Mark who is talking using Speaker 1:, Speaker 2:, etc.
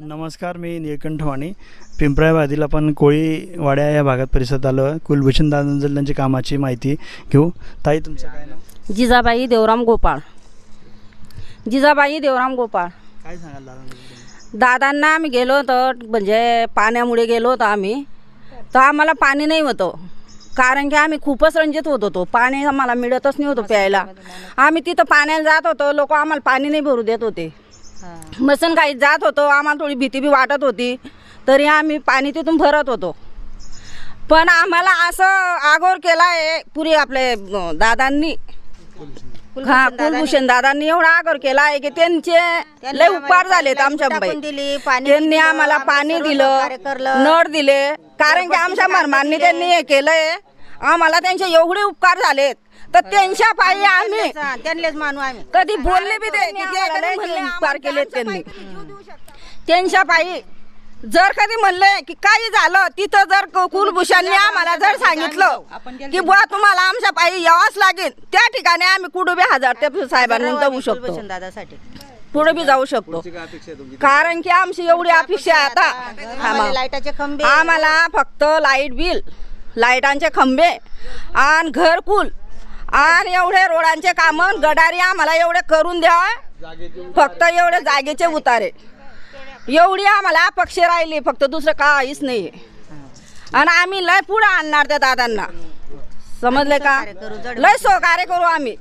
Speaker 1: नमस्कार मी निळकंठ वाणी. पिंपळाबादीला आपण कोळीवाड्या या भागात परिसरात आलो आहे कुलभूषण दादांची कामाची माहिती घेऊ. ताई तुमचं काय नाव?
Speaker 2: जिजाबाई देवराम गोपाळ. जिजाबाई देवराम गोपाळ.
Speaker 1: काय सांगाल दादा
Speaker 2: दादांना आम्ही गेलो होतो म्हणजे पाण्यामुळे गेलो होतो आम्ही. तर आम्हाला पाणी नाही होतं. कारण की आम्ही खूपच रंजित होत होतो. पाणी आम्हाला मिळतच नाही होतं प्यायला. आम्ही तिथं पाण्याला जात होतो. लोक आम्हाला पाणी नाही भरू देत होते. मसन काही जात होतो आम्हाला थोडी भीती बी वाटत होती. तरी आम्ही पाणी तिथून भरत होतो. पण आम्हाला असं आगोर केला आहे पुरी आपले दादांनी. हा कुलभूषण दादांनी एवढा आग्रह केला आहे की त्यांचे लय उपकार झालेत आमच्या बाई.
Speaker 3: दिली
Speaker 2: त्यांनी आम्हाला
Speaker 3: आम्ही
Speaker 2: पाणी दिलं. नळ दिले. कारण की आमच्या मरमांनी त्यांनी हे केलंय. आम्हाला त्यांचे एवढे उपकार झालेत. तर त्यांच्या पायी आम्ही
Speaker 3: त्यांनाच- मानू आम्ही.
Speaker 2: कधी बोलले बी ते की ते कधी म्हणले उपकार केलेत त्यांनी. त्यांच्या पायी जर कधी म्हणले की काही झालं तिथं जर क- कुलभूषणने आम्हाला जर सांगितलं की बुवा तुम्हाला आमच्या पायी यावंच लागेल. त्या ठिकाणी आम्ही कुठं बी हजार त्या साहेबांनी जाऊ शकतो.
Speaker 3: दादासाठी.
Speaker 2: पुढे बी जाऊ शकतो. कारण की आमची एवढी अपेक्षा आहे आता.
Speaker 3: आम्हाला
Speaker 2: आम्हा-
Speaker 3: लाईटाचे खंबे.
Speaker 2: आम्हाला फक्त लाइट बिल. लाईटांचे खंबे आणि घरकुल आणि एवढे रोडांचे काम गडारी आम्हाला एवढे करून द्यावा फक्त एवढे जागेचे उतारे. एवढी आम्हाला अपक्ष राहिली फक्त दुसरं काहीच नाही. आणि आम्ही लय पुढे आणणार त्या दादांना. समजले का? लय सहकार्य करू आम्ही.